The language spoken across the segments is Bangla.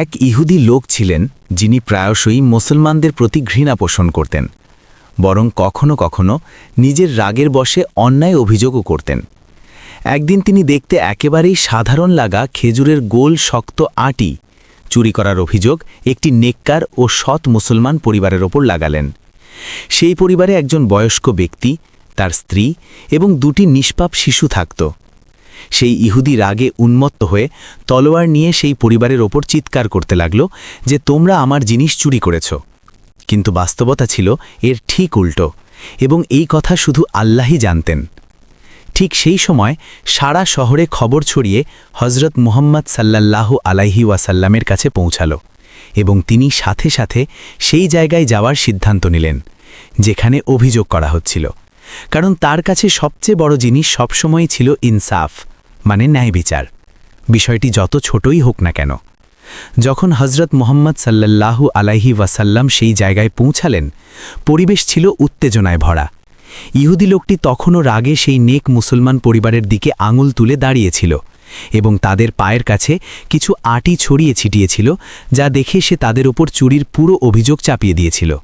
এক ইহুদি লোক ছিলেন যিনি প্রায়শই মুসলমানদের প্রতি ঘৃণা পোষণ করতেন, বরং কখনো কখনো নিজের রাগের বশে অন্যায় অভিযোগও করতেন। একদিন তিনি দেখতে একেবারেই সাধারণ লাগা খেজুরের গোল শক্ত আটি চুরি করার অভিযোগ একটি নেককার ও সৎ মুসলমান পরিবারের ওপর লাগালেন। সেই পরিবারে একজন বয়স্ক ব্যক্তি, তার স্ত্রী এবং দুটি নিষ্পাপ শিশু থাকত। সেই ইহুদি রাগে উন্মত্ত হয়ে তলোয়ার নিয়ে সেই পরিবারের ওপর চিৎকার করতে লাগল যে, তোমরা আমার জিনিস চুরি করেছ। কিন্তু বাস্তবতা ছিল এর ঠিক উল্টো এবং এই কথা শুধু আল্লাহই জানতেন। ঠিক সেই সময় সারা শহরে খবর ছড়িয়ে হজরত মুহাম্মদ সাল্লাল্লাহু আলাইহি ওয়াসাল্লামের কাছে পৌঁছাল এবং তিনি সাথে সাথে সেই জায়গায় যাওয়ার সিদ্ধান্ত নিলেন, যেখানে অভিযোগ করা হচ্ছিল। কারণ তার কাছে সবচেয়ে বড় জিনিস সবসময়ই ছিল ইনসাফ। মানে ন্যায় বিচার। বিষয়টি যত ছোটই হোক না কেন। যখন হজরত মোহাম্মদ সাল্লাল্লাহু আলাইহি ওয়াসাল্লাম সেই জায়গায় পৌঁছালেন, পরিবেশ ছিল উত্তেজনায় ভরা। ইহুদি লোকটি তখনও রাগে সেই নেক মুসলমান পরিবারের দিকে আঙুল তুলে দাঁড়িয়েছিল এবং তাদের পায়ের কাছে কিছু আটি ছড়িয়ে ছিটিয়েছিল যা দেখে সে তাদের ওপর চুরির পুরো অভিযোগ চাপিয়ে দিয়েছিল।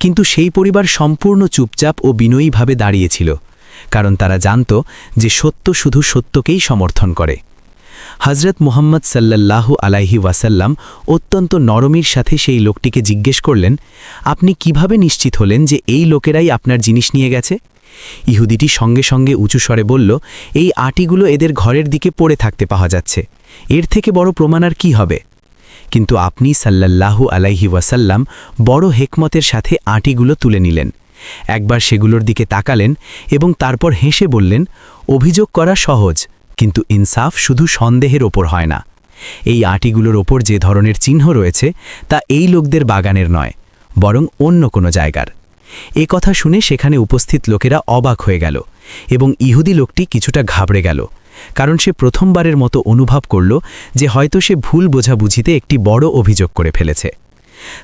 কিন্তু সেই পরিবার সম্পূর্ণ চুপচাপ ও বিনয়ীভাবে দাঁড়িয়েছিল। কারণ তারা জানত যে সত্য শুধু সত্যকেই সমর্থন করে। হজরত মুহাম্মদ সাল্লাল্লাহু আলাইহি ওয়াসাল্লাম অত্যন্ত নরমির সাথে সেই লোকটিকে জিজ্ঞেস করলেন, আপনি কীভাবে নিশ্চিত হলেন যে এই লোকেরাই আপনার জিনিস নিয়ে গেছে? ইহুদিটি সঙ্গে সঙ্গে উঁচু স্বরে বলল, এই আটিগুলো এদের ঘরের দিকে পড়ে থাকতে পাওয়া যাচ্ছে। এর থেকে বড় প্রমাণ আর কি হবে? কিন্তু আপনি সাল্লাল্লাহু আলাইহি ওয়াসাল্লাম বড় হেকমতের সাথে আটিগুলো তুলে নিলেন। একবার সেগুলোর দিকে তাকালেন এবং তারপর হেসে বললেন, অভিযোগ করা সহজ, কিন্তু ইনসাফ শুধু সন্দেহের ওপর হয় না। এই আটিগুলোর ওপর যে ধরনের চিহ্ন রয়েছে, তা এই লোকদের বাগানের নয়, বরং অন্য কোনো জায়গার। এ কথা শুনে সেখানে উপস্থিত লোকেরা অবাক হয়ে গেল এবং ইহুদি লোকটি কিছুটা ঘাবড়ে গেল, কারণ সে প্রথমবারের মতো অনুভব করল যে হয়তো সে ভুল বোঝাবুঝিতে একটি বড় অভিযোগ করে ফেলেছে।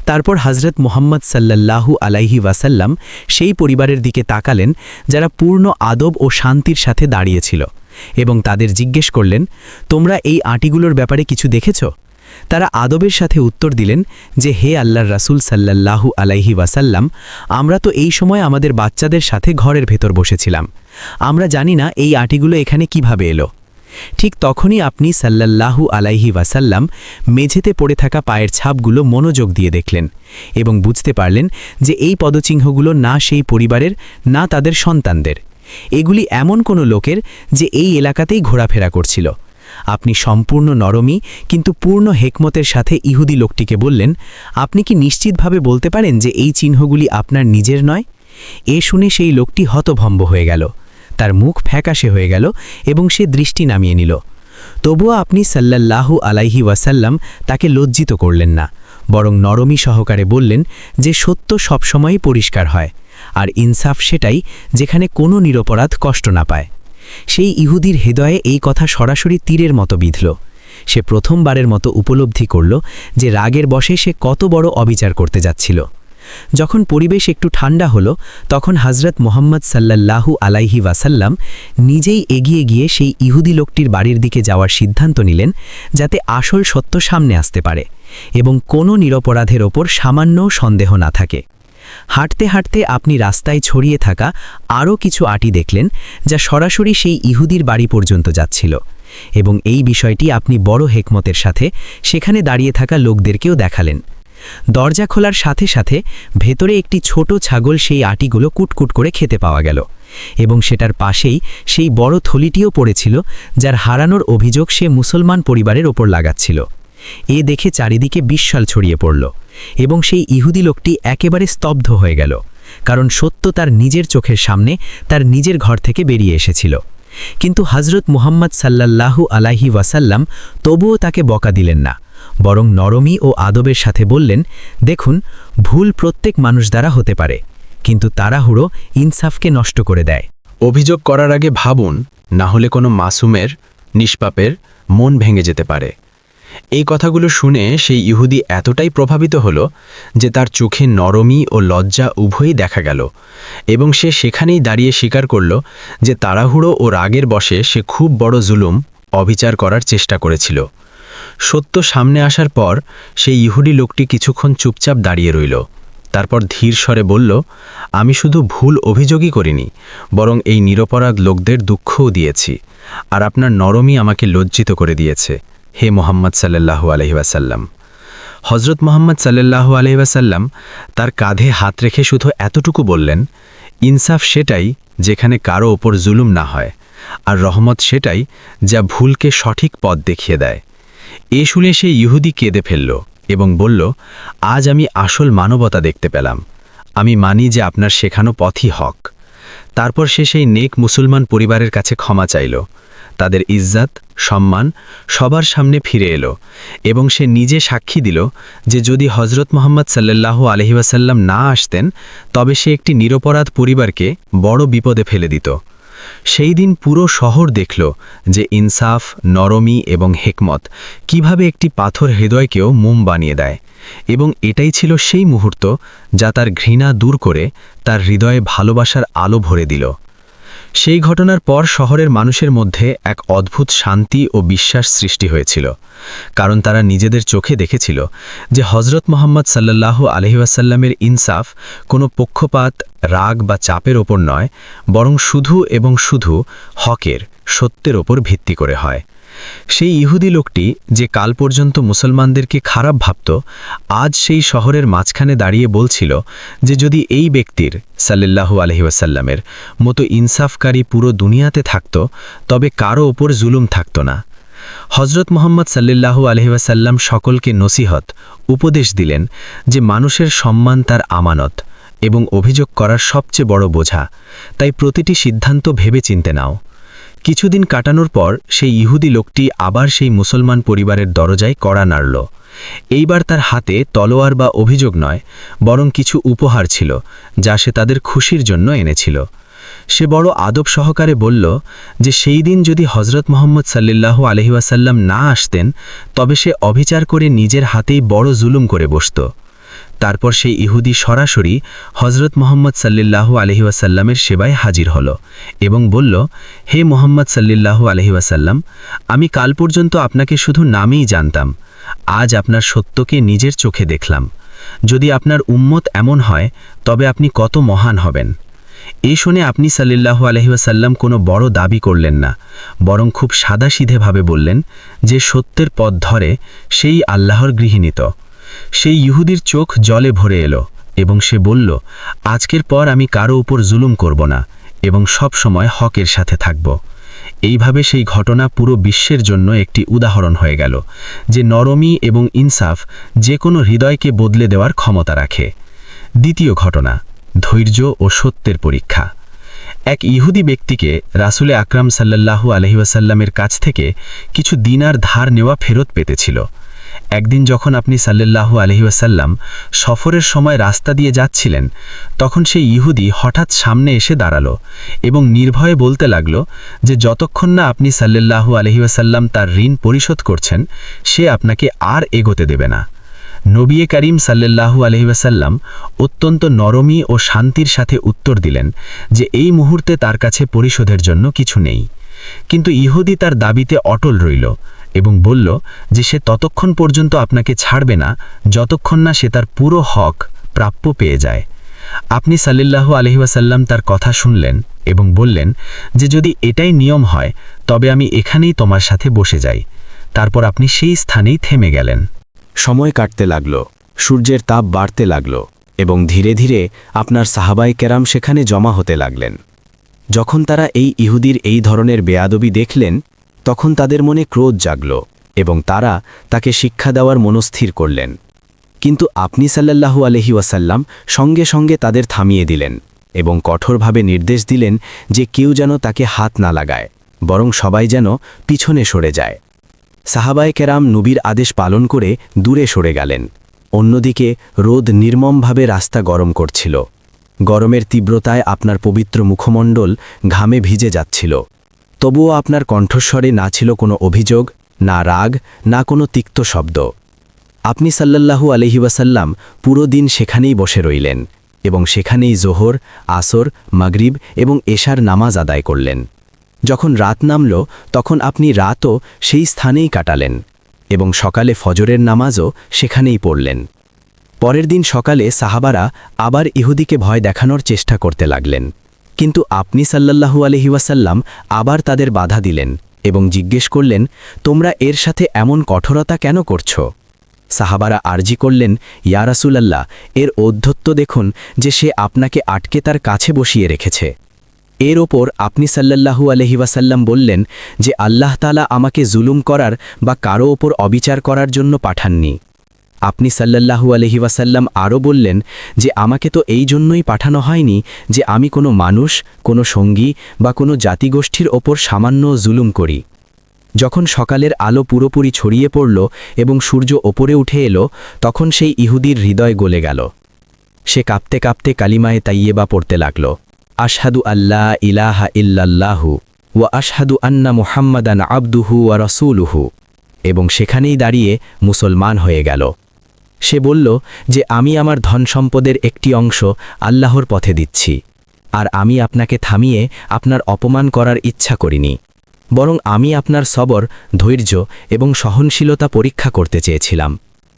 তারপর হজরত মোহাম্মদ সাল্লাল্লাহু আলাইহি ওয়াসাল্লাম সেই পরিবারের দিকে তাকালেন, যারা পূর্ণ আদব ও শান্তির সাথে দাঁড়িয়েছিল এবং তাদের জিজ্ঞেস করলেন, তোমরা এই আটিগুলোর ব্যাপারে কিছু দেখেছ? তারা আদবের সাথে উত্তর দিলেন যে, হে আল্লাহর রাসুল সাল্লাল্লাহু আলাইহি ওয়াসাল্লাম, আমরা তো এই সময় আমাদের বাচ্চাদের সাথে ঘরের ভেতর বসেছিলাম। আমরা জানি না এই আটিগুলো এখানে কীভাবে এলো। ঠিক তখনই আপনি সাল্লাল্লাহু আলাইহি ওয়াসাল্লাম মেঝেতে পড়ে থাকা পায়ের ছাপগুলো মনোযোগ দিয়ে দেখলেন এবং বুঝতে পারলেন যে এই পদচিহ্নগুলো না সেই পরিবারের, না তাদের সন্তানদের। এগুলি এমন কোনো লোকের যে এই এলাকাতেই ঘোরাফেরা করছিল। আপনি সম্পূর্ণ নরমী কিন্তু পূর্ণ হেকমতের সাথে ইহুদি লোকটিকে বললেন, আপনি কি নিশ্চিতভাবে বলতে পারেন যে এই চিহ্নগুলি আপনার নিজের নয়? এ শুনে সেই লোকটি হতভম্ব হয়ে গেল। তার মুখ ফ্যাকাশে হয়ে গেল এবং সে দৃষ্টি নামিয়ে নিল। তবুও আপনি সাল্লাল্লাহু আলাইহি ওয়াসাল্লাম তাকে লজ্জিত করলেন না, বরং নরমী সহকারে বললেন যে সত্য সবসময়ই পরিষ্কার হয়, আর ইনসাফ সেটাই যেখানে কোনো নিরপরাধ কষ্ট না পায়। সেই ইহুদির হৃদয়ে এই কথা সরাসরি তীরের মতো বিঁধল। সে প্রথমবারের মতো উপলব্ধি করল যে রাগের বসে সে কত বড় অবিচার করতে যাচ্ছিল। যখন পরিবেশ একটু ঠান্ডা হলো, তখন হজরত মোহাম্মদ সাল্লাল্লাহু আলাইহি ওয়াসাল্লাম নিজেই এগিয়ে গিয়ে সেই ইহুদি লোকটির বাড়ির দিকে যাওয়ার সিদ্ধান্ত নিলেন যাতে আসল সত্য সামনে আসতে পারে এবং কোনো নিরপরাধের ওপর সামান্য সন্দেহ না থাকে। হাঁটতে হাঁটতে আপনি রাস্তায় ছড়িয়ে থাকা আরও কিছু আটি দেখলেন যা সরাসরি সেই ইহুদির বাড়ি পর্যন্ত যাচ্ছিল এবং এই বিষয়টি আপনি বড় হেকমতের সাথে সেখানে দাঁড়িয়ে থাকা লোকদেরকেও দেখালেন। দরজা খোলার সাথে সাথে ভেতরে একটি ছোট ছাগল সেই আটিগুলো কুটকুট করে খেতে পাওয়া গেল। এবং সেটার পাশেই সেই বড় থলিটিও পড়েছিল, যার হারানোর অভিযোগ সে মুসলমান পরিবারের ওপর লাগাচ্ছিল। এ দেখে চারিদিকে বিস্বাল ছড়িয়ে পড়ল এবং সেই ইহুদি লোকটি একেবারে স্তব্ধ হয়ে গেল, কারণ সত্য তার নিজের চোখের সামনে তার নিজের ঘর থেকে বেরিয়ে এসেছিল। কিন্তু হজরত মুহাম্মদ সাল্লাল্লাহু আলাহি ওয়াসাল্লাম তবুও তাকে বকা দিলেন না। বরং নরমী ও আদবের সাথে বললেন, দেখুন, ভুল প্রত্যেক মানুষ দ্বারা হতে পারে, কিন্তু তাড়াহুড়ো ইনসাফকে নষ্ট করে দেয়। অভিযোগ করার আগে ভাবুন, না হলে কোনো মাসুমের, নিষ্পাপের মন ভেঙে যেতে পারে। এই কথাগুলো শুনে সেই ইহুদি এতটাই প্রভাবিত হলো যে তার চোখে নরমী ও লজ্জা উভয়ই দেখা গেল এবং সে সেখানেই দাঁড়িয়ে স্বীকার করল যে তাড়াহুড়ো ও রাগের বসে সে খুব বড় জুলুম অবিচার করার চেষ্টা করেছিল। সত্য সামনে আসার পর সেই ইহুদি লোকটি কিছুক্ষণ চুপচাপ দাঁড়িয়ে রইল। তারপর ধীর স্বরে বলল, আমি শুধু ভুল অভিযোগই করিনি, বরং এই নিরপরাধ লোকদের দুঃখও দিয়েছি, আর আপনার নরমই আমাকে লজ্জিত করে দিয়েছে। হে মোহাম্মদ সাল্লাল্লাহু আলহিবাসাল্লাম হজরত মোহাম্মদ সাল্লাল্লাহু আলহিবাসাল্লাম তার কাঁধে হাত রেখে শুধু এতটুকু বললেন, ইনসাফ সেটাই যেখানে কারও ওপর জুলুম না হয়, আর রহমত সেটাই যা ভুলকে সঠিক পথ দেখিয়ে দেয়। এ শুনে সে ইহুদি কেঁদে ফেলল এবং বলল, আজ আমি আসল মানবতা দেখতে পেলাম। আমি মানি যে আপনার শেখানো পথই হক। তারপর সে সেই নেক মুসলমান পরিবারের কাছে ক্ষমা চাইল। তাদের ইজ্জাত, সম্মান সবার সামনে ফিরে এলো এবং সে নিজে সাক্ষী দিল যে যদি হজরত মোহাম্মদ সাল্লাল্লাহু আলহিবাসাল্লাম না আসতেন, তবে সে একটি নিরপরাধ পরিবারকে বড় বিপদে ফেলে দিত। সেই দিন পুরো শহর দেখল যে ইনসাফ, নরমি এবং হেকমত কীভাবে একটি পাথর হৃদয়কেও মোম বানিয়ে দেয়। এবং এটাই ছিল সেই মুহূর্ত যা তার ঘৃণা দূর করে তার হৃদয়ে ভালোবাসার আলো ভরে দিল। সেই ঘটনার পর শহরের মানুষের মধ্যে এক অদ্ভুত শান্তি ও বিশ্বাস সৃষ্টি হয়েছিল, কারণ তারা নিজেদের চোখে দেখেছিল যে হজরত মোহাম্মদ সাল্লাহ আলহিবাসাল্লামের ইনসাফ কোনো পক্ষপাত, রাগ বা চাপের ওপর নয়, বরং শুধু এবং শুধু হকের, সত্যের ওপর ভিত্তি করে হয়। সেই ইহুদি লোকটি যে কাল পর্যন্ত মুসলমানদেরকে খারাপ ভাবত, আজ সেই শহরের মাঝখানে দাঁড়িয়ে বলছিল যে যদি এই ব্যক্তির, সাল্লাল্লাহু আলহিউসাল্লামের মতো ইনসাফকারী পুরো দুনিয়াতে থাকত, তবে কারও ওপর জুলুম থাকত না। হজরত মোহাম্মদ সাল্লাল্লাহু আলহিউসাল্লাম সকলকে নসিহত, উপদেশ দিলেন যে মানুষের সম্মান তার আমানত এবং অভিযোগ করার সবচেয়ে বড় বোঝা। তাই প্রতিটি সিদ্ধান্ত ভেবে চিনতে নাও। কিছুদিন কাটানোর পর সেই ইহুদি লোকটি আবার সেই মুসলমান পরিবারের দরজায় কড়া নাড়ল। এইবার তার হাতে তলোয়ার বা অভিযোগ নয়, বরং কিছু উপহার ছিল, যা সে তাদের খুশির জন্য এনেছিল। সে বড় আদব সহকারে বলল যে সেই দিন যদি হজরত মোহাম্মদ সাল্লাল্লাহু আলহিউসাল্লাম না আসতেন, তবে সে অবিচার করে নিজের হাতেই বড় জুলুম করে বসত। তারপর সেই ইহুদি সরাসরি হজরত মোহাম্মদ সাল্লিল্লাহু আলহিউসাল্লামের সেবায় হাজির হল এবং বলল, হে মোহাম্মদ সাল্লিল্লাহু আলহিউসাল্লাম আমি কাল পর্যন্ত আপনাকে শুধু নামেই জানতাম। আজ আপনার সত্যকে নিজের চোখে দেখলাম। যদি আপনার উম্মত এমন হয়, তবে আপনি কত মহান হবেন। এই শুনে আপনি সাল্লিল্লাহু আলহিউসাল্লাম কোনো বড় দাবি করলেন না, বরং খুব সাদাসিধেভাবে বললেন যে সত্যের পথ ধরে সেই আল্লাহর গৃহিণীত। সেই ইহুদির চোখ জলে ভরে এলো এবং সে বলল, আজকের পর আমি কারও উপর জুলুম করব না এবং সব সময় হকের সাথে থাকব। এইভাবে সেই ঘটনা পুরো বিশ্বের জন্য একটি উদাহরণ হয়ে গেল, যে নরমি এবং ইনসাফ যে কোনো হৃদয়কে বদলে দেওয়ার ক্ষমতা রাখে। দ্বিতীয় ঘটনা, ধৈর্য ও সত্যের পরীক্ষা। এক ইহুদি ব্যক্তিকে রাসুলে আকরাম সাল্লাল্লাহু আলহিউসাল্লামের কাছ থেকে কিছু দিনার ধার নেওয়া ফেরত পেতেছিল একদিন যখন আপনি সাল্লাল্লাহু আলহিউসাল্লাম সফরের সময় রাস্তা দিয়ে যাচ্ছিলেন, তখন সেই ইহুদি হঠাৎ সামনে এসে দাঁড়াল এবং নির্ভয়ে বলতে লাগল যে যতক্ষণ না আপনি সাল্লাল্লাহু আলহিউসাল্লাম তার ঋণ পরিশোধ করছেন, সে আপনাকে আর এগোতে দেবে না। নবিয়ে করিম সাল্লাল্লাহু আলহিউসাল্লাম অত্যন্ত নরমী ও শান্তির সাথে উত্তর দিলেন যে এই মুহূর্তে তার কাছে পরিশোধের জন্য কিছু নেই। কিন্তু ইহুদি তার দাবিতে অটল রইল। এবং বলল যে সে ততক্ষণ পর্যন্ত আপনাকে ছাড়বে না, যতক্ষণ না সে তার পুরো হক প্রাপ্য পেয়ে যায়। আপনি সাল্লাল্লাহু আলহিবাসাল্লাম তার কথা শুনলেন এবং বললেন যে যদি এটাই নিয়ম হয়, তবে আমি এখানেই তোমার সাথে বসে যাই। তারপর আপনি সেই স্থানেই থেমে গেলেন। সময় কাটতে লাগল, সূর্যের তাপ বাড়তে লাগল এবং ধীরে ধীরে আপনার সাহাবাই কেরাম সেখানে জমা হতে লাগলেন। যখন তারা এই ইহুদির এই ধরনের বেয়াদবি দেখলেন তখন তাদের মনে ক্রোধ জাগল এবং তারা তাকে শিক্ষা দেওয়ার মনস্থির করলেন। কিন্তু আপনি সাল্লাল্লাহু আলহি ওয়াসাল্লাম সঙ্গে সঙ্গে তাদের থামিয়ে দিলেন এবং কঠোরভাবে নির্দেশ দিলেন যে কেউ যেন তাকে হাত না লাগায়, বরং সবাই যেন পিছনে সরে যায়। সাহাবায় কেরাম নবীর আদেশ পালন করে দূরে সরে গেলেন। অন্যদিকে রোদ নির্মমভাবে রাস্তা গরম করছিল। গরমের তীব্রতায় আপনার পবিত্র মুখমণ্ডল ঘামে ভিজে যাচ্ছিল। তবুও আপনার কণ্ঠস্বরে না ছিল কোনো অভিযোগ, না রাগ, না কোনো তিক্ত শব্দ। আপনি সাল্লাল্লাহু আলহিবাসাল্লাম পুরো দিন সেখানেই বসে রইলেন এবং সেখানেই জোহর, আসর, মাগরিব এবং এশার নামাজ আদায় করলেন। যখন রাত নামল, তখন আপনি রাতও সেই স্থানেই কাটালেন এবং সকালে ফজরের নামাজও সেখানেই পড়লেন। পরের দিন সকালে সাহাবারা আবার ইহুদিকে ভয় দেখানোর চেষ্টা করতে লাগলেন। কিন্তু আপনি সাল্লাল্লাহু আলহি ওয়াসাল্লাম আবার তাদের বাধা দিলেন এবং জিজ্ঞেস করলেন, তোমরা এর সাথে এমন কঠোরতা কেন করছ? সাহাবারা আরজি করলেন, ইয়া রাসূলাল্লাহ, এর ঔদ্ধত্য দেখুন যে সে আপনাকে আটকে তার কাছে বসিয়ে রেখেছে। এর ওপর আপনি সাল্লাল্লাহু আলহি ওয়াসাল্লাম বললেন যে, আল্লাহ তালা আমাকে জুলুম করার বা কারও ওপর অবিচার করার জন্য পাঠাননি। আপনি সাল্লাল্লাহু আলহি ওয়াসাল্লাম আরও বললেন যে, আমাকে তো এই জন্যই পাঠানো হয়নি যে আমি কোনো মানুষ, কোনো সঙ্গী বা কোনো জাতিগোষ্ঠীর ওপর সামান্য জুলুম করি। যখন সকালের আলো পুরোপুরি ছড়িয়ে পড়ল এবং সূর্য ওপরে উঠে এলো, তখন সেই ইহুদির হৃদয় গলে গেল। সে কাঁপতে কাঁপতে কালিমায়ে তাইয়েবা পড়তে লাগল। আশহাদু আল্লাহ ইলাহা ইল্লাল্লাহু ওয়া আশহাদু আন্না মুহাম্মাদান আবদুহু ওয়া রসুলুহু। এবং সেখানেই দাঁড়িয়ে মুসলমান হয়ে গেল। সে বলল যে, আমি আমার ধন সম্পদের একটি অংশ আল্লাহর পথে দিচ্ছি, আর আমি আপনাকে থামিয়ে আপনার অপমান করার ইচ্ছা করিনি, বরং আমি আপনার সবর, ধৈর্য এবং সহনশীলতা পরীক্ষা করতে চেয়েছিলাম,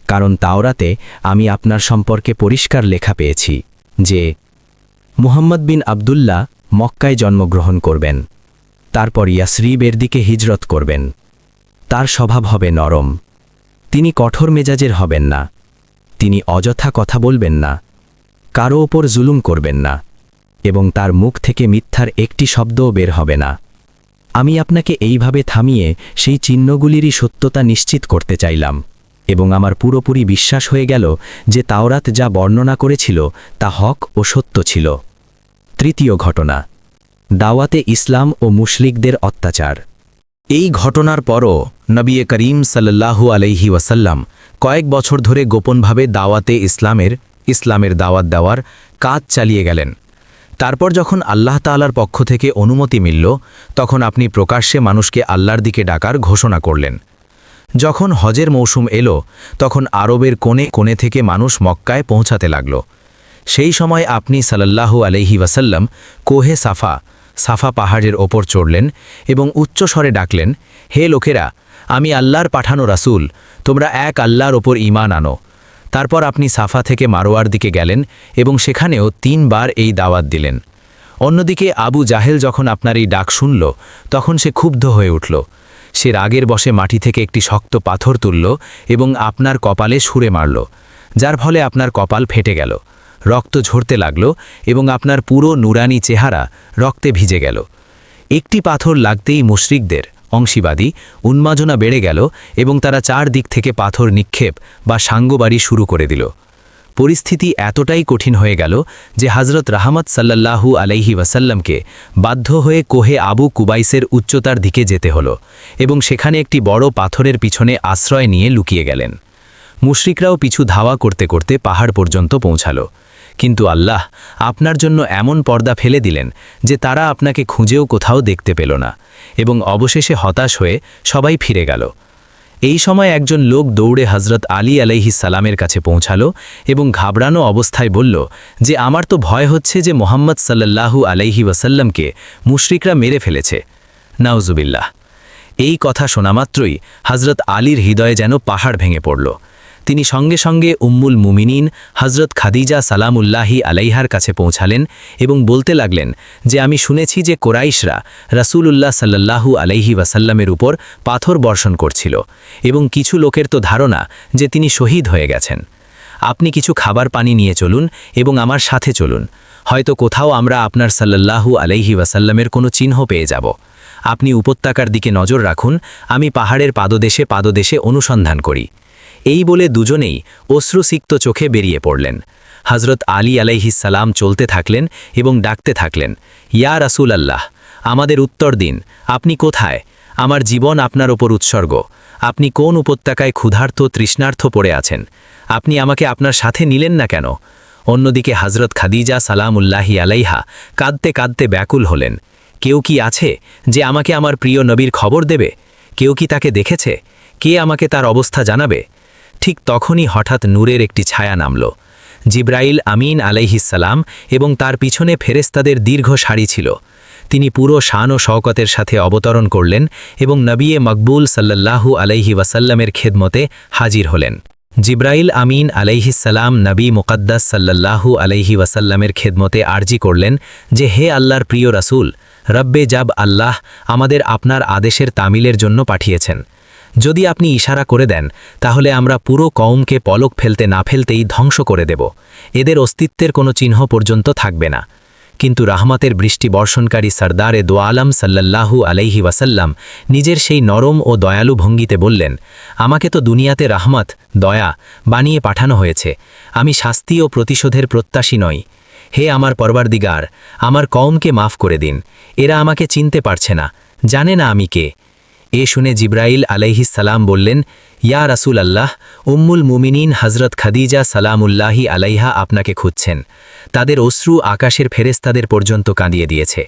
কারণ তাওরাতে আমি আপনার সম্পর্কে পরিষ্কার লেখা পেয়েছি যে, মুহাম্মদ বিন আবদুল্লাহ মক্কায় জন্মগ্রহণ করবেন, তারপর ইয়াসরিবের দিকে হিজরত করবেন, তার স্বভাব হবে নরম, তিনি কঠোর মেজাজের হবেন না তিনি অযথা কথা বলবেন না, কারও ওপর জুলুম করবেন না, এবং তার মুখ থেকে মিথ্যার একটি শব্দও বের হবে না। আমি আপনাকে এইভাবে থামিয়ে সেই চিহ্নগুলিরই সত্যতা নিশ্চিত করতে চাইলাম, এবং আমার পুরোপুরি বিশ্বাস হয়ে গেল যে তাওরাত যা বর্ণনা করেছিল তা হক ও সত্য ছিল। তৃতীয় ঘটনা, দাওয়াতে ইসলাম ও মুশরিকদের অত্যাচার। এই ঘটনার পরও নবিয়ে করিম সাল্লাহু আলাইহি ওয়াসাল্লাম কয়েক বছর ধরে গোপনভাবে দাওয়াতে ইসলামের ইসলামের দাওয়াত দেওয়ার কাজ চালিয়ে গেলেন। তারপর যখন আল্লাহ তাআলার পক্ষ থেকে অনুমতি মিলল, তখন আপনি প্রকাশ্যে মানুষকে আল্লাহর দিকে ডাকার ঘোষণা করলেন। যখন হজের মৌসুম এলো, তখন আরবের কোণে কোণে থেকে মানুষ মক্কায় পৌঁছাতে লাগল। সেই সময় আপনি সাল্লাল্লাহু আলহি ওয়াসাল্লাম কোহে সাফা সাফা পাহাড়ের ওপর চড়লেন এবং উচ্চস্বরে ডাকলেন, হে লোকেরা আমি আল্লাহর পাঠানো রাসূল, তোমরা এক আল্লাহর ওপর ঈমান আনো। তারপর আপনি সাফা থেকে মারোয়ার দিকে গেলেন এবং সেখানেও তিনবার এই দাওয়াত দিলেন। অন্যদিকে আবু জাহেল যখন আপনার এই ডাক শুনল, তখন সে ক্ষুব্ধ হয়ে উঠল। সে রাগের বসে মাটি থেকে একটি শক্ত পাথর তুলল এবং আপনার কপালে সুরে মারল, যার ফলে আপনার কপাল ফেটে গেল, রক্ত ঝরতে লাগল এবং আপনার পুরো নুরানি চেহারা রক্তে ভিজে গেল। একটি পাথর লাগতেই মুশরিকদের অংশীবাদী, উন্মাদনা বেড়ে গেল এবং তারা চার দিক থেকে পাথর নিক্ষেপ বা সাঙ্গবাড়ি শুরু করে দিল। পরিস্থিতি এতটাই কঠিন হয়ে গেল যে হজরত রাহমত সাল্লাল্লাহু আলাইহি ওয়াসাল্লামকে বাধ্য হয়ে কোহে আবু কুবাইসের উচ্চতার দিকে যেতে হলো এবং সেখানে একটি বড় পাথরের পিছনে আশ্রয় নিয়ে লুকিয়ে গেলেন। মুশরিকরাও পিছু ধাওয়া করতে করতে পাহাড় পর্যন্ত পৌঁছালো। কিন্তু আল্লাহ আপনার জন্য এমন পর্দা ফেলে দিলেন যে তারা আপনাকে খুঁজেও কোথাও দেখতে পেল না, এবং অবশেষে হতাশ হয়ে সবাই ফিরে গেল। এই সময় একজন লোক দৌড়ে হজরত আলী আলাইহি সালামের কাছে পৌঁছালো এবং ঘাবড়ানো অবস্থায় বলল যে, আমার তো ভয় হচ্ছে যে মোহাম্মদ সাল্লাল্লাহু আলাইহি ওয়াসাল্লামকে মুশরিকরা মেরে ফেলেছে। নাউজুবিল্লাহ। এই কথা শোনামাত্রই হজরত আলীর হৃদয়ে যেন পাহাড় ভেঙে পড়ল। তিনি সঙ্গে সঙ্গে উম্মুল মুমিনিন হজরত খাদিজা সালামুল্লাহি আলাইহার কাছে পৌঁছালেন এবং বলতে লাগলেন যে, আমি শুনেছি যে কোরাইশরা রাসূলুল্লাহ সাল্লাল্লাহু আলাইহি ওয়াসাল্লামের উপর পাথর বর্ষণ করছিল এবং কিছু লোকের তো ধারণা যে তিনি শহীদ হয়ে গেছেন। আপনি কিছু খাবার পানি নিয়ে চলুন এবং আমার সাথে চলুন। হয়তো কোথাও আমরা আপনার সাল্লাল্লাহু আলাইহি ওয়াসাল্লামের কোনো চিহ্ন পেয়ে যাব। আপনি উপত্যকার দিকে নজর রাখুন, আমি পাহাড়ের পাদদেশে পাদদেশে অনুসন্ধান করি। এই বলে দুজনেই অশ্রুসিক্ত চোখে বেরিয়ে পড়লেন। হজরত আলী আলাইহিসালাম চলতে থাকলেন এবং ডাকতে থাকলেন, ইয়া রাসূল আল্লাহ আমাদের উত্তর দিন। আপনি কোথায়? আমার জীবন আপনার ওপর উৎসর্গ। আপনি কোন উপত্যকায় ক্ষুধার্থ তৃষ্ণার্থ পড়ে আছেন? আপনি আমাকে আপনার সাথে নিলেন না কেন? অন্যদিকে হজরত খাদিজা সালাম উল্লাহি আলাইহা কাঁদতে কাঁদতে ব্যাকুল হলেন, কেউ কি আছে যে আমাকে আমার প্রিয় নবীর খবর দেবে? কেউ কি তাকে দেখেছে? কে আমাকে তার অবস্থা জানাবে? ঠিক তখনই হঠাৎ নূরের একটি ছায়া নামল। জিব্রাইল আমিন আলাইহিসালাম এবং তার পিছনে ফেরেস্তাদের দীর্ঘ সারি ছিল। তিনি পুরো শান ও শওকতের সাথে অবতরণ করলেন এবং নবিয়ে মকবুল সাল্লাল্লাহু আলাইহি ওয়াসাল্লামের খেদমতে হাজির হলেন। জিব্রাইল আমিন আলাইহিসাল্লাম নবী মুকদ্দাস সাল্লাল্লাহু আলাইহি ওয়াসাল্লামের খেদমতে আর্জি করলেন যে, হে আল্লাহর প্রিয় রাসূল, রব্বে জাব আল্লাহ আমাদের আপনার আদেশের তামিলের জন্য পাঠিয়েছেন। যদি আপনি ইশারা করে দেন, তাহলে আমরা পুরো কওমকে পলক ফেলতে না ফেলতেই ধ্বংস করে দেব। এদের অস্তিত্বের কোনো চিহ্ন পর্যন্ত থাকবে না। কিন্তু রাহমাতের বৃষ্টি বর্ষণকারী সর্দারে দোয়ালাম সাল্লাল্লাহু আলাইহি ওয়াসাল্লাম নিজের সেই নরম ও দয়ালু ভঙ্গিতে বললেন, আমাকে তো দুনিয়াতে রাহমত, দয়া বানিয়ে পাঠানো হয়েছে। আমি শাস্তি ও প্রতিশোধের প্রত্যাশী নই। হে আমার পরবারদিগার আমার কওমকে মাফ করে দিন। এরা আমাকে চিনতে পারছে না। জানে না আমি কে। এ শুনে জিব্রাইল আলাইহিসালাম বললেন, ইয়া রাসূল আল্লাহ উম্মুল মুমিনিন হজরত খাদিজা সালামুল্লাহি আলাইহা আপনাকে খুঁজছেন। তাদের অশ্রু আকাশের ফেরেস্তাদের পর্যন্ত কাঁদিয়ে দিয়েছে।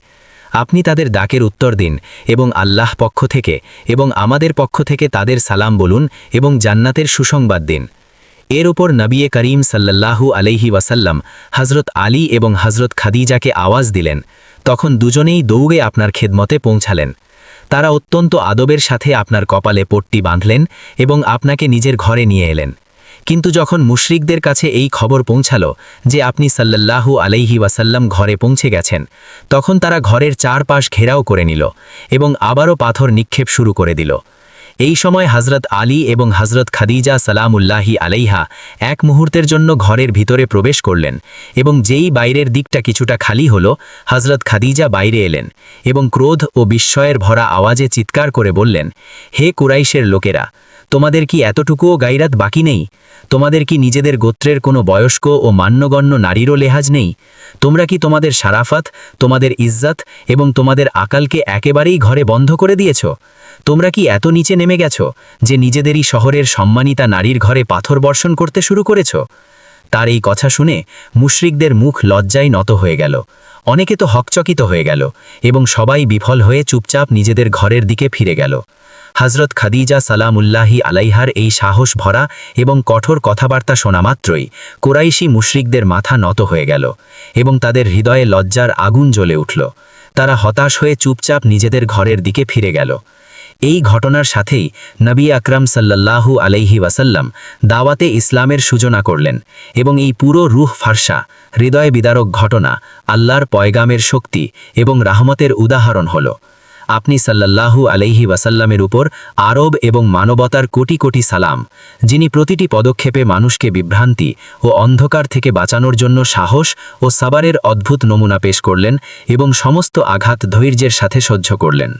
আপনি তাদের ডাকের উত্তর দিন এবং আল্লাহ পক্ষ থেকে এবং আমাদের পক্ষ থেকে তাদের সালাম বলুন এবং জান্নাতের সুসংবাদ দিন। এর ওপর নবিয়ে করিম সাল্লাল্লাহু আলাইহি ওয়াসাল্লাম হজরত আলী এবং হজরত খাদিজাকে আওয়াজ দিলেন। তখন দুজনেই দৌড়ে আপনার খেদমতে পৌঁছালেন। তারা অত্যন্ত আদবের সাথে আপনার কপালে পট্টি বাঁধলেন এবং আপনাকে নিজের ঘরে নিয়ে এলেন। কিন্তু যখন মুশরিকদের কাছে এই খবর পৌঁছাল যে আপনি সাল্লাল্লাহু আলাইহি ওয়াসাল্লাম ঘরে পৌঁছে গেছেন, তখন তারা ঘরের চারপাশ ঘেরাও করে নিল এবং আবারও পাথর নিক্ষেপ শুরু করে দিল। এই সময় হজরত আলী এবং হজরত খাদিজা সালাম উল্লাহি আলাইহা এক মুহূর্তের জন্য ঘরের ভিতরে প্রবেশ করলেন এবং যেই বাইরের দিকটা কিছুটা খালি হল হজরত খাদিজা বাইরে এলেন এবং ক্রোধ ও বিস্ময়ের ভরা আওয়াজে চিৎকার করে বললেন, হে কুরাইশের লোকেরা তোমাদের কি এতটুকুও গাইরাত বাকি নেই? তোমাদের কি নিজেদের গোত্রের কোনো বয়স্ক ও মান্যগণ্য নারীরও লেহাজ নেই? তোমরা কি তোমাদের সারাফাত, তোমাদের ইজ্জত এবং তোমাদের আকালকে একেবারেই ঘরে বন্ধ করে দিয়েছ? তোমরা কি এত নিচে নেমে গেছ যে নিজেদেরই শহরের সম্মানিতা নারীর ঘরে পাথর বর্ষণ করতে শুরু করেছ? তার এই কথা শুনে মুশরিকদের মুখ লজ্জায় নত হয়ে গেল। অনেকে তো হকচকিত হয়ে গেল এবং সবাই বিফল হয়ে চুপচাপ নিজেদের ঘরের দিকে ফিরে গেল। হজরত খাদিজা সালামুল্লাহি আলাইহার এই সাহস ভরা এবং কঠোর কথাবার্তা শোনা মাত্রই কোরাইশি মুশরিকদের মাথা নত হয়ে গেল এবং তাদের হৃদয়ে লজ্জার আগুন জ্বলে উঠল। তারা হতাশ হয়ে চুপচাপ নিজেদের ঘরের দিকে ফিরে গেল। এই ঘটনার সাথেই নবী আকরাম সাল্লাল্লাহু আলাইহি ওয়াসাল্লাম দাওয়াতে ইসলামের সূচনা করলেন এবং এই পুরো রুহ ফারসা, হৃদয় বিদারক ঘটনা আল্লাহর পয়গামের শক্তি এবং রাহমতের উদাহরণ হল। আপনি সাল্লাল্লাহু আলহি ওয়াসাল্লামের উপর আরব এবং মানবতার কোটি কোটি সালাম, যিনি প্রতিটি পদক্ষেপে মানুষকে বিভ্রান্তি ও অন্ধকার থেকে বাঁচানোর জন্য সাহস ও সাবারের অদ্ভুত নমুনা পেশ করলেন এবং সমস্ত আঘাত ধৈর্যের সাথে সহ্য করলেন।